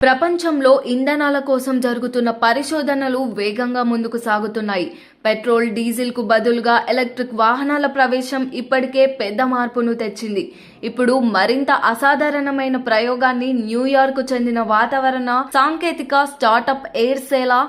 ప్రపంచంలో ఇంధనాల కోసం జరుగుతున్న పరిశోధనలు వేగంగా ముందుకు సాగుతున్నాయి. పెట్రోల్ డీజిల్కు బదులుగా ఎలక్ట్రిక్ వాహనాల ప్రవేశం ఇప్పటికే పెద్ద మార్పును తెచ్చింది. ఇప్పుడు మరింత అసాధారణమైన ప్రయోగాన్ని న్యూయార్క్ చెందిన వాతావరణ సాంకేతిక స్టార్టప్ ఎయిర్సేలా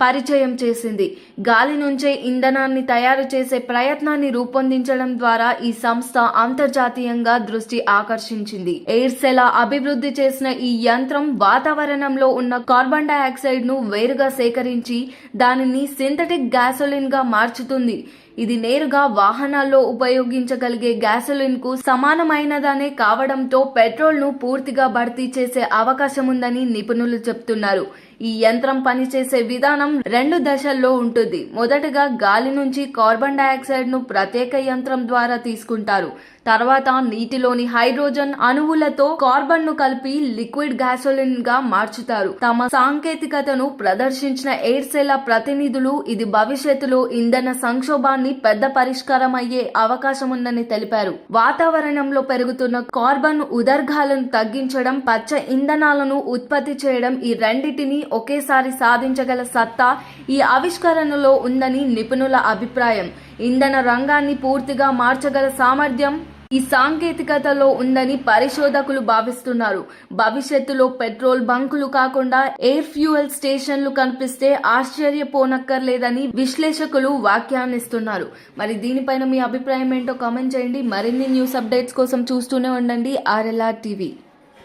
పరిచయం చేసింది. గాలి నుంచే ఇంధనాన్ని తయారు చేసే ప్రయత్నాన్ని రూపొందించడం ద్వారా ఈ సంస్థ అంతర్జాతీయంగా దృష్టి ఆకర్షించింది. ఎయిర్సెలా అభివృద్ధి చేసిన ఈ యంత్రం వాతావరణంలో ఉన్న కార్బన్ డైఆక్సైడ్ను వేరుగా సేకరించి దానిని సింథటిక్ గ్యాసోలిన్గా మార్చుతుంది. ఇది నేరుగా వాహనాల్లో ఉపయోగించగలిగే గ్యాసోలిన్కు సమానమైనదనే కావడంతో పెట్రోల్ను పూర్తిగా భర్తీ చేసే అవకాశం ఉందని నిపుణులు చెప్తున్నారు. ఈ యంత్రం పనిచేసే విధానం రెండు దశల్లో ఉంటుంది. మొదటగా గాలి నుంచి కార్బన్ డయాక్సైడ్ను ప్రత్యేక యంత్రం ద్వారా తీసుకుంటారు. తర్వాత నీటిలోని హైడ్రోజన్ అణువులతో కార్బన్ను కలిపి లిక్విడ్ గ్యాసోలిన్గా మార్చుతారు. తమ సాంకేతికతను ప్రదర్శించిన ఎయిర్సెలా ప్రతినిధులు ఇది భవిష్యత్తులో ఇంధన సంక్షోభాన్ని పెద్ద పరిష్కారం అయ్యే అవకాశం ఉందని తెలిపారు. వాతావరణంలో పెరుగుతున్న కార్బన్ ఉదర్గాలను తగ్గించడం పచ్చ ఇంధనాలను ఉత్పత్తి చేయడం ఈ రెండింటినీ ఒకేసారి సాధించగల సత్తా ఈ ఆవిష్కరణలో ఉందని నిపుణుల అభిప్రాయం. ఇంధన రంగాన్ని పూర్తిగా మార్చగల సామర్థ్యం ఈ సాంకేతికతలో ఉందని పరిశోధకులు భావిస్తున్నారు. భవిష్యత్తులో పెట్రోల్ బంకులు కాకుండా ఎయిర్ ఫ్యూయల్ స్టేషన్లు కనిపిస్తే ఆశ్చర్యపోనక్కర్లేదని విశ్లేషకులు వ్యాఖ్యానిస్తున్నారు. మరి దీనిపైన మీ అభిప్రాయం ఏంటో కామెంట్ చేయండి. మరిన్ని న్యూస్ అప్డేట్స్ కోసం చూస్తూనే ఉండండి. RLR TV.